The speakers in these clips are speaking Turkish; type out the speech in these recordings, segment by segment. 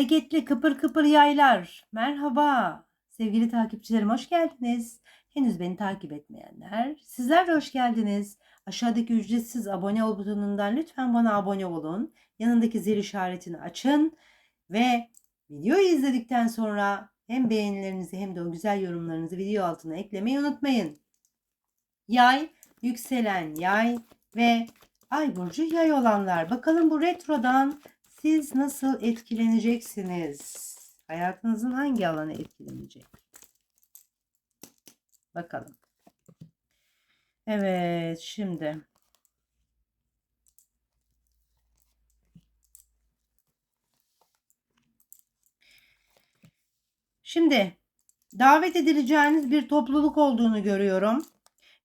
Hareketli kıpır kıpır yaylar. Merhaba. Sevgili takipçilerim hoş geldiniz. Henüz beni takip etmeyenler, sizler de hoş geldiniz. Aşağıdaki ücretsiz abone ol butonundan lütfen bana abone olun. Yanındaki zil işaretini açın ve videoyu izledikten sonra hem beğenilerinizi hem de o güzel yorumlarınızı video altına eklemeyi unutmayın. Yay, yükselen yay ve ay burcu yay olanlar. Bakalım bu retrodan siz nasıl etkileneceksiniz? Hayatınızın hangi alanı etkilenecek? Bakalım. Evet, şimdi Şimdi davet edileceğiniz bir topluluk olduğunu görüyorum.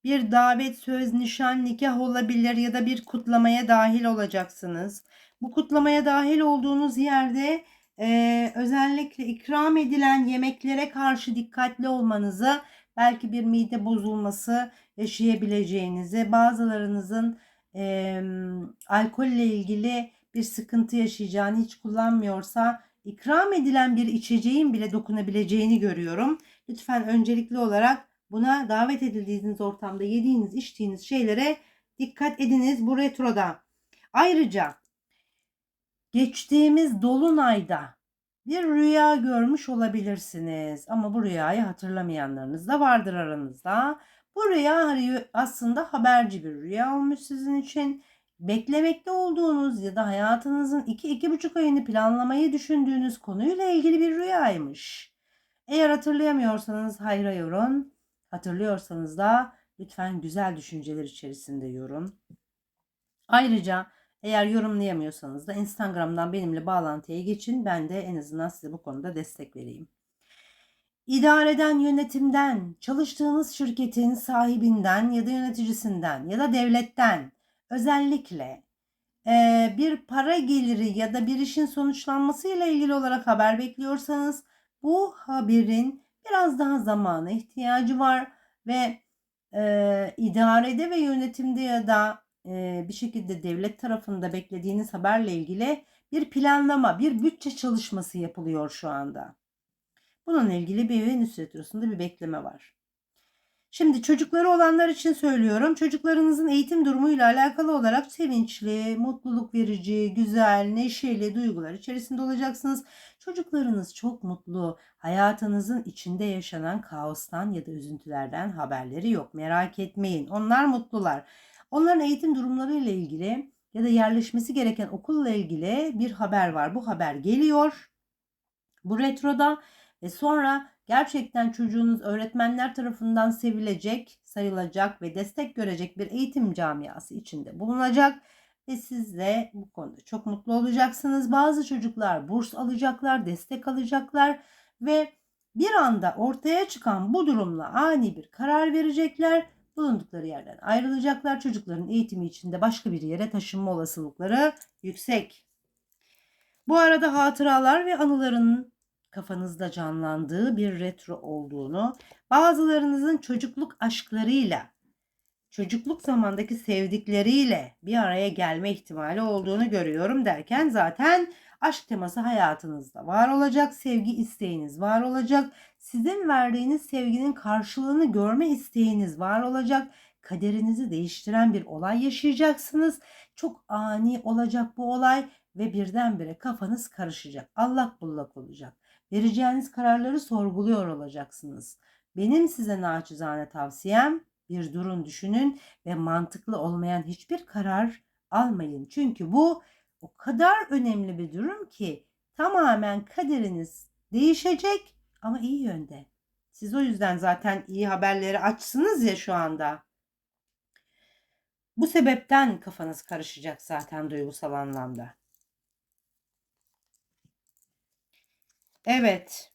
Bir davet, söz, nişan, nikah olabilir ya da bir kutlamaya dahil olacaksınız. Bu kutlamaya dahil olduğunuz yerde e, özellikle ikram edilen yemeklere karşı dikkatli olmanızı, belki bir mide bozulması yaşayabileceğinizi, bazılarınızın e, alkolle ilgili bir sıkıntı yaşayacağını hiç kullanmıyorsa ikram edilen bir içeceğin bile dokunabileceğini görüyorum. Lütfen öncelikli olarak buna davet edildiğiniz ortamda yediğiniz, içtiğiniz şeylere dikkat ediniz bu retroda. Ayrıca geçtiğimiz dolunayda bir rüya görmüş olabilirsiniz ama bu rüyayı hatırlamayanlarınız da vardır aranızda. Bu rüya aslında haberci bir rüya olmuş sizin için. Beklemekte olduğunuz ya da hayatınızın 2-2,5 ayını planlamayı düşündüğünüz konuyla ilgili bir rüyaymış. Eğer hatırlayamıyorsanız hayra yorun. Hatırlıyorsanız da lütfen güzel düşünceler içerisinde yorun. Ayrıca eğer yorumlayamıyorsanız da Instagram'dan benimle bağlantıya geçin. Ben de en azından size bu konuda destek vereyim. İdareden, yönetimden, çalıştığınız şirketin sahibinden ya da yöneticisinden ya da devletten özellikle e, bir para geliri ya da bir işin sonuçlanmasıyla ilgili olarak haber bekliyorsanız bu haberin biraz daha zamana ihtiyacı var ve e, idarede ve yönetimde ya da e, bir şekilde devlet tarafında beklediğiniz haberle ilgili bir planlama, bir bütçe çalışması yapılıyor şu anda. Bununla ilgili bir Venüs Retrosu'nda bir bekleme var. Şimdi çocukları olanlar için söylüyorum. Çocuklarınızın eğitim durumuyla alakalı olarak sevinçli, mutluluk verici, güzel, neşeli duygular içerisinde olacaksınız. Çocuklarınız çok mutlu. Hayatınızın içinde yaşanan kaostan ya da üzüntülerden haberleri yok. Merak etmeyin. Onlar mutlular. Onların eğitim durumları ile ilgili ya da yerleşmesi gereken okulla ilgili bir haber var. Bu haber geliyor. Bu retroda ve sonra gerçekten çocuğunuz öğretmenler tarafından sevilecek, sayılacak ve destek görecek bir eğitim camiası içinde bulunacak ve siz de bu konuda çok mutlu olacaksınız. Bazı çocuklar burs alacaklar, destek alacaklar ve bir anda ortaya çıkan bu durumla ani bir karar verecekler. Bulundukları yerden ayrılacaklar. Çocukların eğitimi içinde başka bir yere taşınma olasılıkları yüksek. Bu arada hatıralar ve anıların kafanızda canlandığı bir retro olduğunu, bazılarınızın çocukluk aşklarıyla, çocukluk zamandaki sevdikleriyle bir araya gelme ihtimali olduğunu görüyorum derken zaten aşk teması hayatınızda var olacak, sevgi isteğiniz var olacak, sizin verdiğiniz sevginin karşılığını görme isteğiniz var olacak, kaderinizi değiştiren bir olay yaşayacaksınız. Çok ani olacak bu olay ve birdenbire kafanız karışacak. Allak bullak olacak. Vereceğiniz kararları sorguluyor olacaksınız. Benim size naçizane tavsiyem bir durun düşünün ve mantıklı olmayan hiçbir karar almayın. Çünkü bu o kadar önemli bir durum ki tamamen kaderiniz değişecek ama iyi yönde. Siz o yüzden zaten iyi haberleri açsınız ya şu anda. Bu sebepten kafanız karışacak zaten duygusal anlamda. Evet.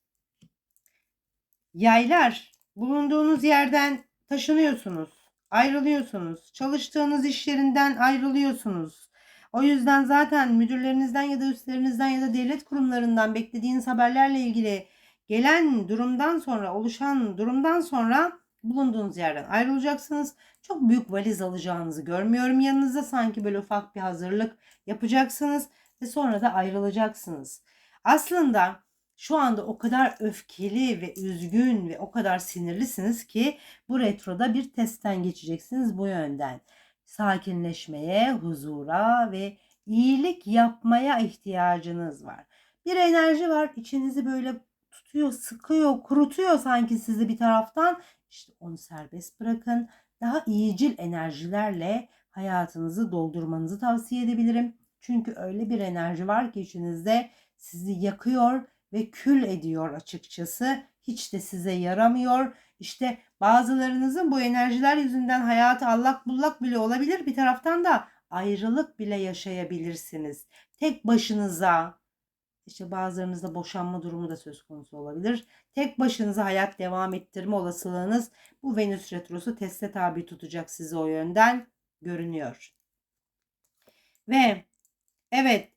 Yaylar, bulunduğunuz yerden taşınıyorsunuz, ayrılıyorsunuz, çalıştığınız iş yerinden ayrılıyorsunuz. O yüzden zaten müdürlerinizden ya da üstlerinizden ya da devlet kurumlarından beklediğiniz haberlerle ilgili gelen durumdan sonra, oluşan durumdan sonra bulunduğunuz yerden ayrılacaksınız. Çok büyük valiz alacağınızı görmüyorum yanınızda. Sanki böyle ufak bir hazırlık yapacaksınız ve sonra da ayrılacaksınız. Aslında şu anda o kadar öfkeli ve üzgün ve o kadar sinirlisiniz ki bu retroda bir testten geçeceksiniz bu yönden. Sakinleşmeye, huzura ve iyilik yapmaya ihtiyacınız var. Bir enerji var içinizi böyle tutuyor, sıkıyor, kurutuyor sanki sizi bir taraftan. İşte onu serbest bırakın. Daha iyicil enerjilerle hayatınızı doldurmanızı tavsiye edebilirim. Çünkü öyle bir enerji var ki içinizde sizi yakıyor ve kül ediyor açıkçası. Hiç de size yaramıyor. İşte bazılarınızın bu enerjiler yüzünden hayatı allak bullak bile olabilir. Bir taraftan da ayrılık bile yaşayabilirsiniz. Tek başınıza işte bazılarınızda boşanma durumu da söz konusu olabilir. Tek başınıza hayat devam ettirme olasılığınız bu Venüs retrosu teste tabi tutacak sizi o yönden görünüyor. Ve evet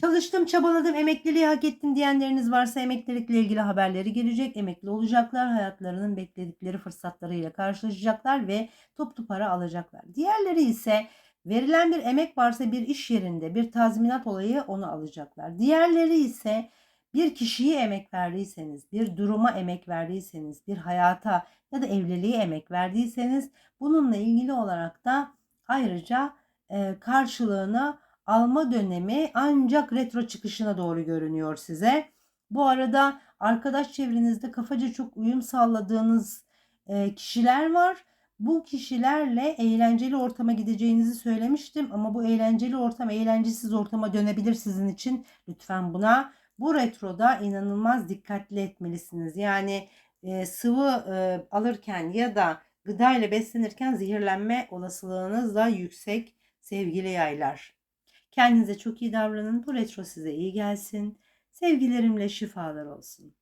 çalıştım çabaladım emekliliği hak ettim diyenleriniz varsa emeklilikle ilgili haberleri gelecek. Emekli olacaklar hayatlarının bekledikleri fırsatlarıyla karşılaşacaklar ve toplu para alacaklar. Diğerleri ise verilen bir emek varsa bir iş yerinde bir tazminat olayı onu alacaklar. Diğerleri ise bir kişiye emek verdiyseniz, bir duruma emek verdiyseniz, bir hayata ya da evliliğe emek verdiyseniz bununla ilgili olarak da ayrıca karşılığını alma dönemi ancak retro çıkışına doğru görünüyor size. Bu arada arkadaş çevrenizde kafaca çok uyum sağladığınız e, kişiler var. Bu kişilerle eğlenceli ortama gideceğinizi söylemiştim ama bu eğlenceli ortam eğlencesiz ortama dönebilir sizin için. Lütfen buna bu retroda inanılmaz dikkatli etmelisiniz. Yani e, sıvı e, alırken ya da gıda ile beslenirken zehirlenme olasılığınız da yüksek sevgili yaylar. Kendinize çok iyi davranın. Bu retro size iyi gelsin. Sevgilerimle şifalar olsun.